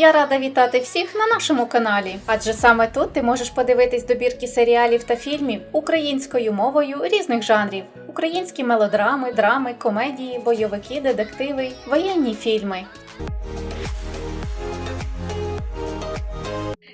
Я рада вітати всіх на нашому каналі, адже саме тут ти можеш подивитись добірки серіалів та фільмів українською мовою різних жанрів: українські мелодрами, драми, комедії, бойовики, детективи, воєнні фільми.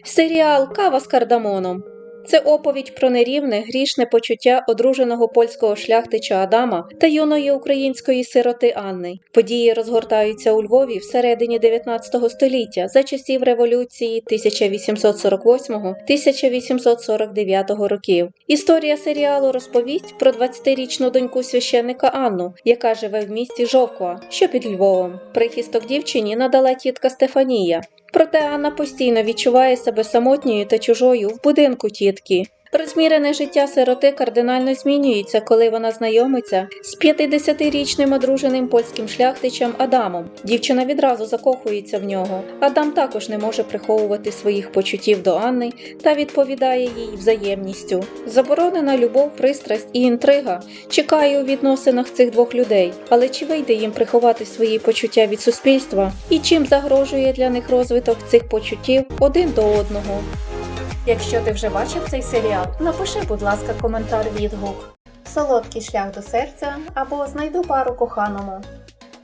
Серіал Кава з кардамоном. Це оповідь про нерівне, грішне почуття одруженого польського шляхтича Адама та юної української сироти Анни. Події розгортаються у Львові всередині 19 століття за часів революції 1848-1849 років. Історія серіалу розповість про 20-річну доньку священника Анну, яка живе в місті Жовква, що під Львовом. Прихисток дівчині надала тітка Стефанія. Проте Анна постійно відчуває себе самотньою та чужою в будинку тітки. Розмірене життя сироти кардинально змінюється, коли вона знайомиться з 50-річним одруженим польським шляхтичем Адамом. Дівчина відразу закохується в нього. Адам також не може приховувати своїх почуттів до Анни та відповідає їй взаємністю. Заборонена любов, пристрасть і інтрига чекає у відносинах цих двох людей. Але чи вийде їм приховати свої почуття від суспільства? І чим загрожує для них розвиток цих почуттів один до одного? Якщо ти вже бачив цей серіал, напиши, будь ласка, коментар відгук. Солодкий шлях до серця або Знайду пару коханому.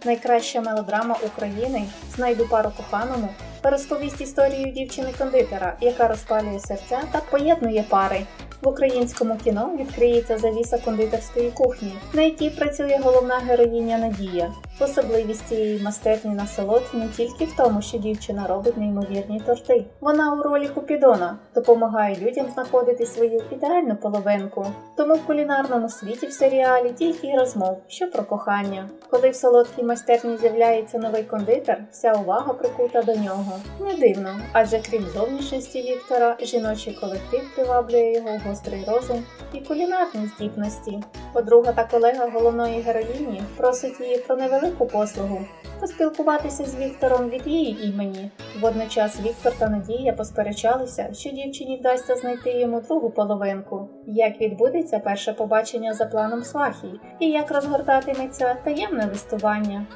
Найкраща мелодрама України Знайду пару коханому розповість історію дівчини-кондитера, яка розпалює серця та поєднує пари. В українському кіно відкриється завіса кондитерської кухні, на якій працює головна героїня Надія. Особливість цієї майстерні на солод не тільки в тому, що дівчина робить неймовірні торти. Вона у ролі Купідона допомагає людям знаходити свою ідеальну половинку. Тому в кулінарному світі в серіалі тільки й розмов, що про кохання. Коли в солодкій майстерні з'являється новий кондитер, вся увага прикута до нього. Не дивно, адже крім зовнішності Віктора, жіночий колектив приваблює його гострий розум і кулінарні здібності. Подруга та колега головної героїні просить її про невелику послугу поспілкуватися з Віктором від її імені. Водночас Віктор та Надія посперечалися, що дівчині вдасться знайти йому другу половинку. Як відбудеться перше побачення за планом свахі, і як розгортатиметься таємне листування.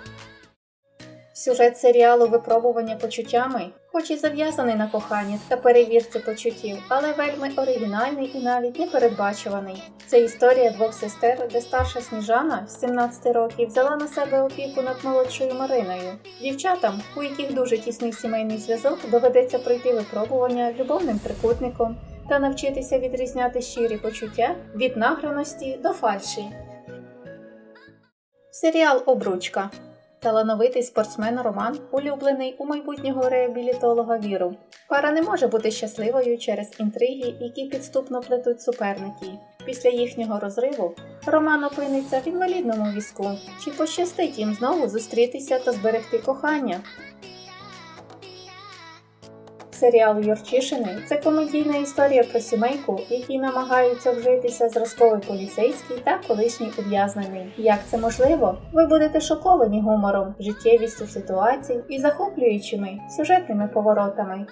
Сюжет серіалу Випробування почуттями, хоч і зав'язаний на коханні та перевірці почуттів, але вельми оригінальний і навіть непередбачуваний. Це історія двох сестер, де старша Сніжана з 17 років взяла на себе опіку над молодшою Мариною. Дівчатам, у яких дуже тісний сімейний зв'язок, доведеться пройти випробування любовним трикутником та навчитися відрізняти щирі почуття від награності до фальші. Серіал Обручка Талановитий спортсмен Роман, улюблений у майбутнього реабілітолога Віру. Пара не може бути щасливою через інтриги, які підступно плетуть суперники. Після їхнього розриву Роман опиниться в інвалідному візку. Чи пощастить їм знову зустрітися та зберегти кохання? Серіал Юрчишини це комедійна історія про сімейку, які намагаються вжитися зразковий поліцейський та колишній ув'язнений. Як це можливо? Ви будете шоковані гумором, життєвістю ситуацій і захоплюючими сюжетними поворотами.